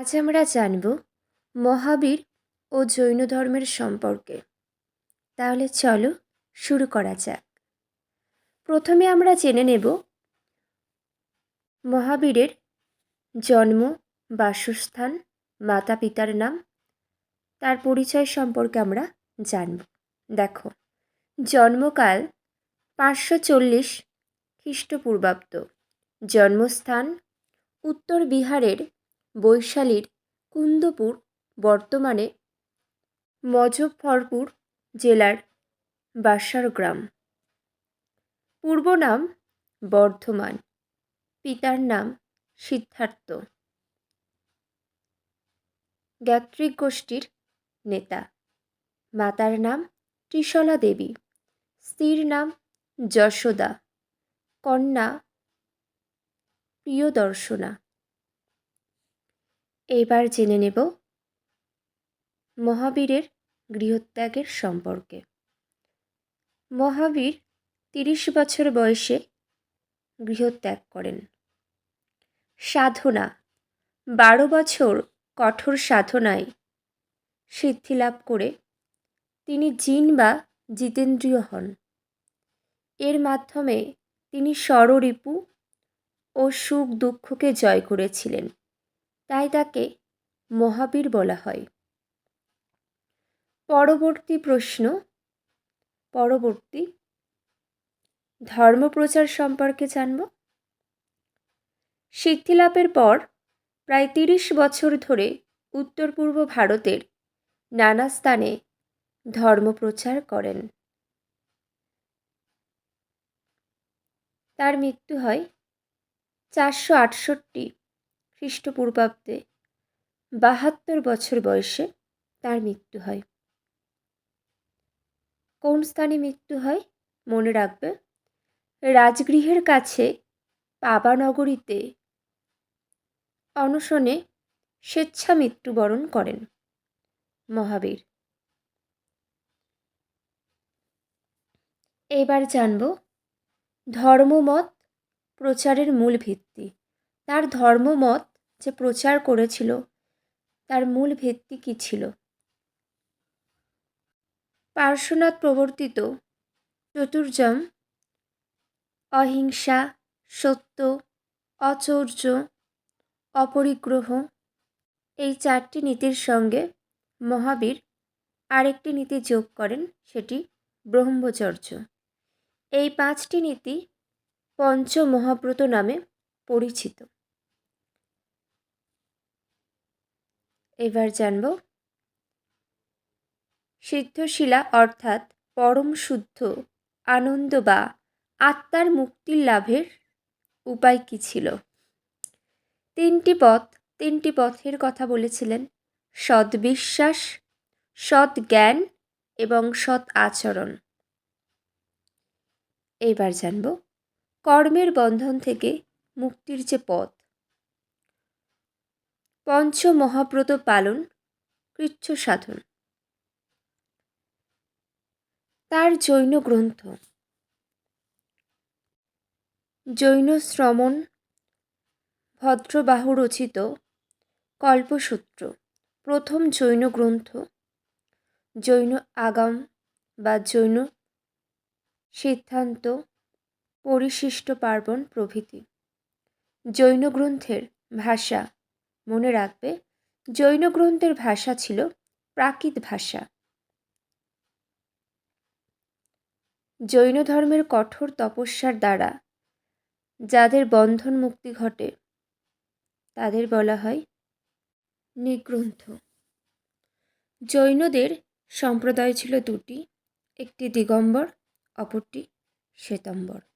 আজ আমরা জানব মহাবীর ও জৈন ধর্মের সম্পর্কে। তাহলে চলো শুরু করা যাক। প্রথমে আমরা জেনে নেব মহাবীরের জন্ম, বাসস্থান মাতা পিতার নাম। তার পরিচয় সম্পর্কে আমরা জানব। দেখো, জন্মকাল পাঁচশো চল্লিশ খ্রিস্টপূর্বাব্দ। জন্মস্থান উত্তর বিহারের বৈশালীর কুন্দপুর বর্তমানে মজফরপুর জেলার বাসার গ্রাম। পূর্ব নাম বর্ধমান, পিতার নাম সিদ্ধার্থ। জ্ঞাত্রিক গোষ্ঠীর নেতা। মাতার নাম ত্রিশলা দেবী। স্ত্রীর নাম যশোদা। কন্যা প্রিয়দর্শনা। এবার জেনে নেব মহাবীরের গৃহত্যাগের সম্পর্কে। মহাবীর তিরিশ বছর বয়সে গৃহত্যাগ করেন। সাধনা, বারো বছর কঠোর সাধনায় সিদ্ধিলাভ করে তিনি জিন বা জিতেন্দ্রীয় হন। এর মাধ্যমে তিনি স্বররিপু ও সুখ দুঃখকে জয় করেছিলেন। তাই তাকে মহাবীর বলা হয়। পরবর্তী প্রশ্ন, পরবর্তী ধর্মপ্রচার সম্পর্কে জানব। সিদ্ধিলাভের পর প্রায় তিরিশ বছর ধরে উত্তর পূর্ব ভারতের নানা স্থানে ধর্মপ্রচার করেন। তার মৃত্যু হয় চারশো আটষট্টি খ্রিস্টপূর্বাব্দে বাহাত্তর বছর বয়সে তার মৃত্যু হয়। কোন স্থানে মৃত্যু হয়? মনে রাখবে, রাজগৃহের কাছে পাবানগরীতে অনশনে স্বেচ্ছা মৃত্যুবরণ করেন মহাবীর। এবার জানব, ধর্মমত প্রচারের মূল ভিত্তি। তার ধর্মমত যে প্রচার করেছিল, তার মূল ভিত্তি কী ছিল? পার্শ্বনাথ প্রবর্তিত চতুর্যম, অহিংসা, সত্য, অচৌর্য, অপরিগ্রহ, এই চারটি নীতির সঙ্গে মহাবীর আরেকটি নীতি যোগ করেন, সেটি ব্রহ্মচর্য। এই পাঁচটি নীতি পঞ্চ মহাব্রত নামে পরিচিত। এবার জানব। সিদ্ধশিলা অর্থাৎ পরম শুদ্ধ, আনন্দ বা আত্মার মুক্তির লাভের উপায় কী ছিল? তিনটি পথ, তিনটি পথের কথা বলেছিলেন। সদ্বিশ্বাস সৎ জ্ঞান এবং সৎ আচরণ এবার জানব, কর্মের বন্ধন থেকে মুক্তির যে পথ পঞ্চ মহাব্রত পালন, কৃচ্ছ সাধন। তার জৈন গ্রন্থ। জৈন শ্রমণ, ভদ্রবাহু রচিত কল্পসূত্র, প্রথম জৈন গ্রন্থ। জৈন আগাম বা জৈন সিদ্ধান্ত, পরিশিষ্ট পার্বণ প্রভৃতি। জৈন গ্রন্থের ভাষা মনে রাখবে জৈন গ্রন্থের ভাষা ছিল প্রাকৃত ভাষা। জৈন ধর্মের কঠোর তপস্যার দ্বারা যাদের বন্ধন মুক্তি ঘটে, তাদের বলা হয় নিগ্রন্থ। জৈনদের সম্প্রদায় ছিল দুটি, একটি দিগম্বর, অপরটি শ্বেতম্বর।